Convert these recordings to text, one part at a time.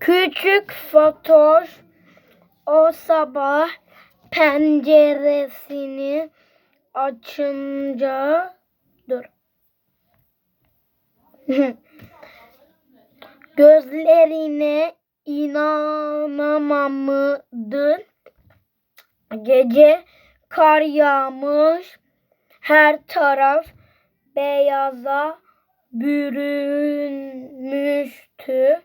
Küçük Fatoş o sabah penceresini açınca dur. Gözlerine inanamadı. Gece kar yağmış. Her taraf beyaza bürünmüştü.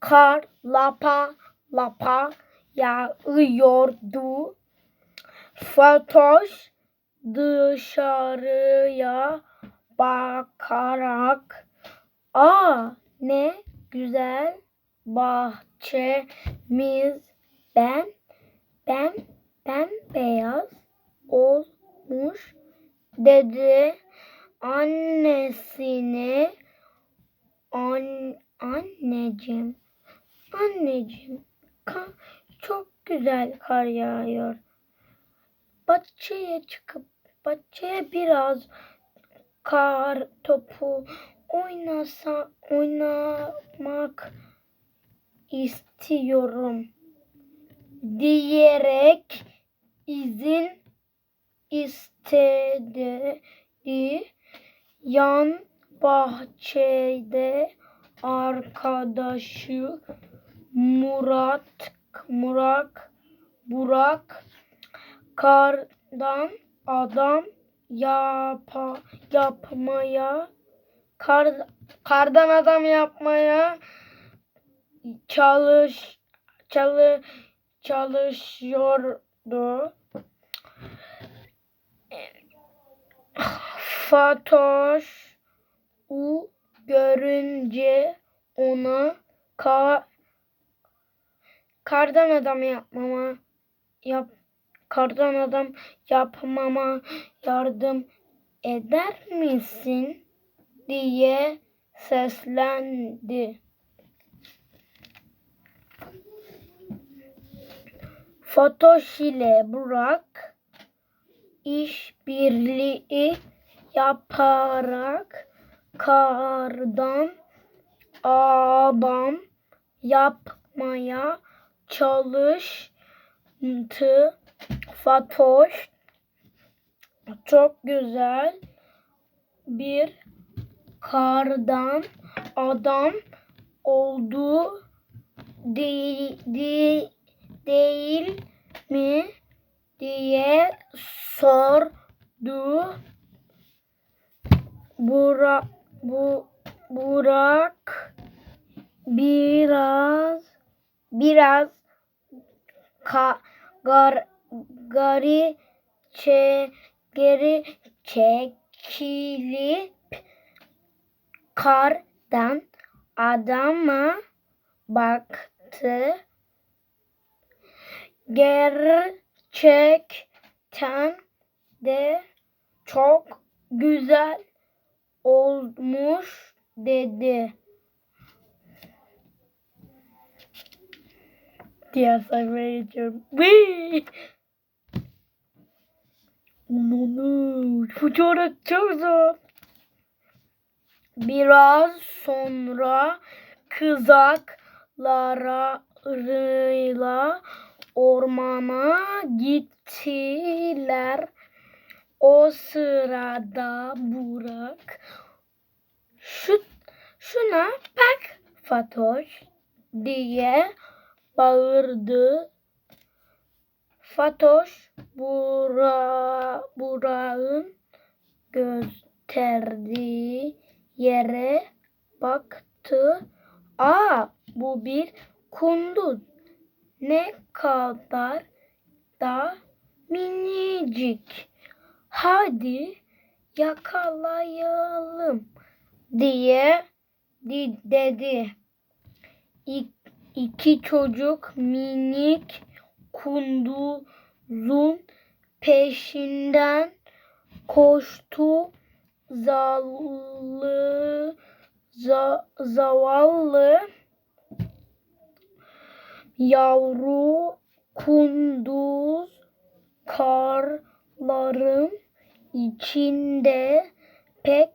Kar lapa lapa yağıyordu. Fatoş dışarıya bakarak Aa ne güzel bahçemiz ben ben ben beyaz olmuş dedi annesine an, anneciğim anneciğim ka- çok güzel kar yağıyor bahçeye çıkıp bahçeye biraz kar topu oynasa oynamak istiyorum diyerek izin istedi. Yan bahçede arkadaşı Murat Murak Burak kardan adam yapa, yapmaya kar, kardan adam yapmaya çalış çalı, çalışıyordu. Fatoş u görünce ona ka, kardan adam yapmama yap kardan adam yapmama yardım eder misin diye seslendi. Fatoş ile Burak işbirliği yaparak kardan adam yapmaya çalıştı. Fatoş çok güzel bir kardan adam oldu değil, değil, değil mi diye sordu. Bura, bu, Burak biraz biraz ka, gar, gari çe, geri çekilip kardan adama baktı. Gerçekten de çok güzel olmuş dedi. Diğer sayfaya geçiyorum. Ananı, bu çorap çok zor. Biraz sonra kızaklarıyla ormana gittiler. O sırada Burak şu şuna bak Fatoş diye bağırdı. Fatoş Bura, Burak'ın gösterdiği yere baktı. Aa bu bir kunduz. Ne kadar da minicik. Hadi yakalayalım diye di- dedi. İ- iki çocuk minik kunduzun peşinden koştu. Zavallı za, zavallı yavru kunduz karların içinde pek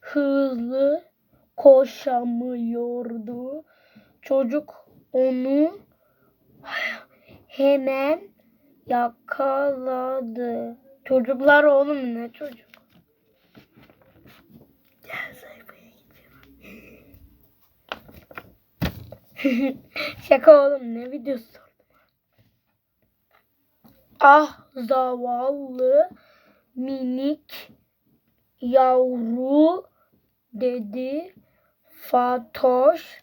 hızlı koşamıyordu. çocuk onu hemen yakaladı. Çocuklar oğlum ne çocuk? Gel sayfaya. Şaka oğlum ne videosu? Ah zavallı minik yavru dedi Fatoş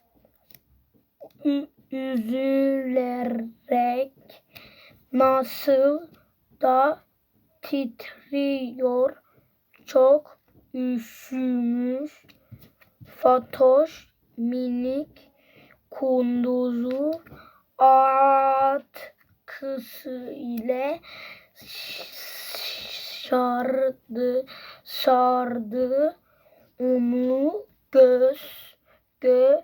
üzülerek nasıl da titriyor. Çok üşümüş. Fatoş minik kunduzu atkısı ile sardı sardı. Onu göz gö,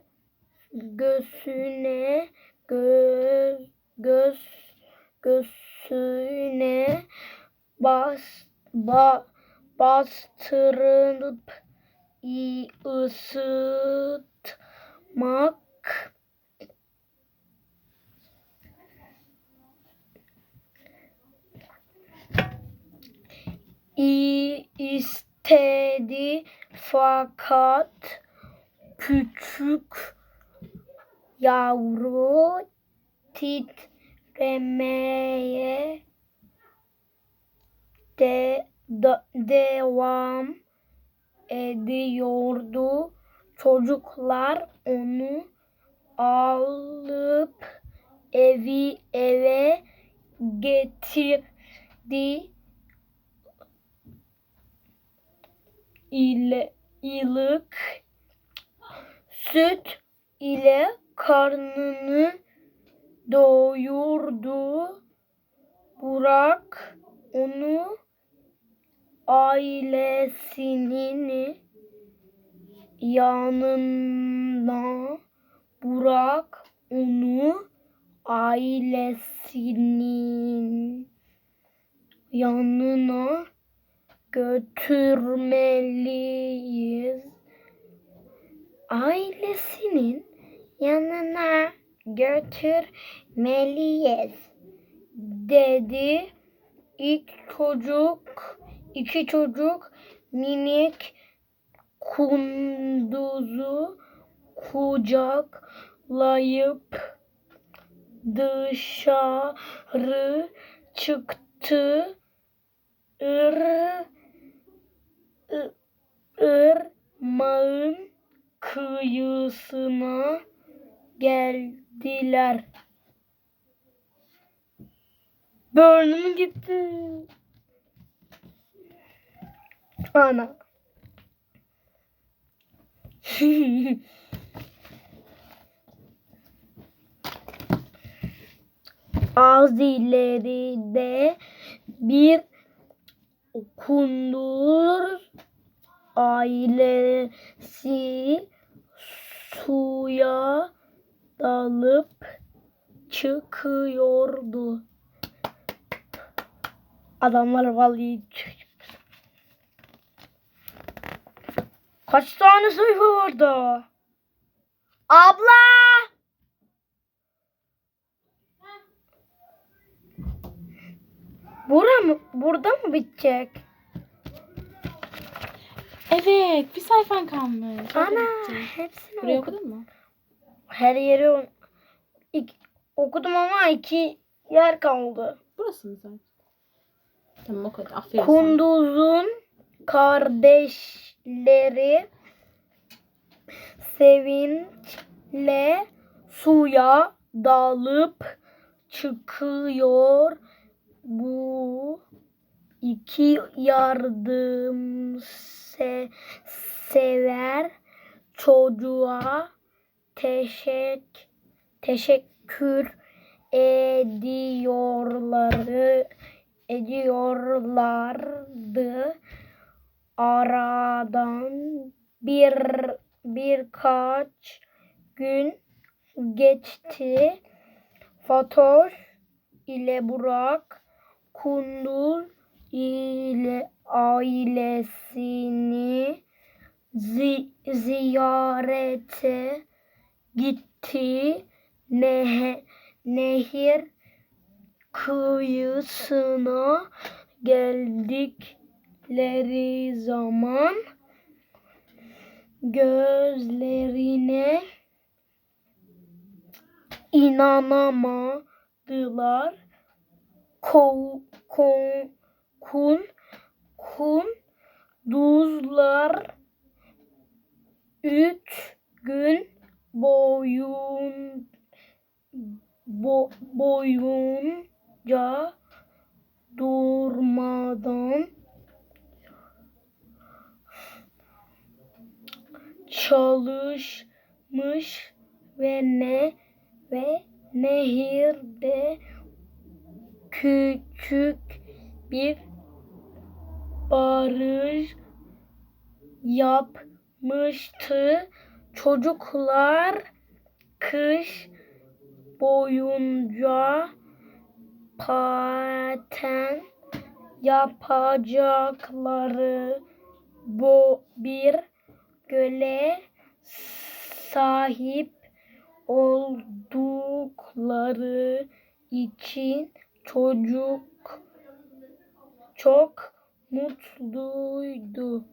göğsüne göz göz göğsüne bas ba, bastırıp ısıtmak. İstedi fakat küçük yavru titremeye de, da- devam ediyordu. Çocuklar onu alıp evi eve getirdi. ile ilık süt ile karnını doyurdu. Burak onu ailesinin yanına Burak onu ailesinin yanına götürmeliyiz. Ailesinin yanına götürmeliyiz dedi. İlk çocuk, iki çocuk minik kunduzu kucaklayıp dışarı çıktı. Ir, ı- ırmağın kıyısına geldiler. Burnum gitti. Ana. Az ileride bir kunduz ailesi suya dalıp çıkıyordu. Adamlar vallahi Kaç tane sayfa vardı? Abla! Bura mı? Burada mı bitecek? Evet, bir sayfan kalmış. Ana hepsini okudum. okudun mu? Her yeri o- ik- okudum ama iki yer kaldı. Burası mı zaten? Tamam hadi, Aferin. Kunduz'un kardeşleri sevinçle suya dalıp çıkıyor. Bu iki yardım se sever çocuğa teşek teşekkür ediyorlar ediyorlardı. Aradan bir birkaç gün geçti. Fatoş ile Burak Kunduz ile ailesini zi- ziyarete git gitti. Ne, nehir kıyısına geldikleri zaman gözlerine inanamadılar. Ko, kon, kun, kun, duzlar gün boyun bo, boyunca durmadan çalışmış ve ne ve nehirde küçük bir barış yapmıştı. Çocuklar kış boyunca paten yapacakları bu bir göle sahip oldukları için çocuk çok mutluydu.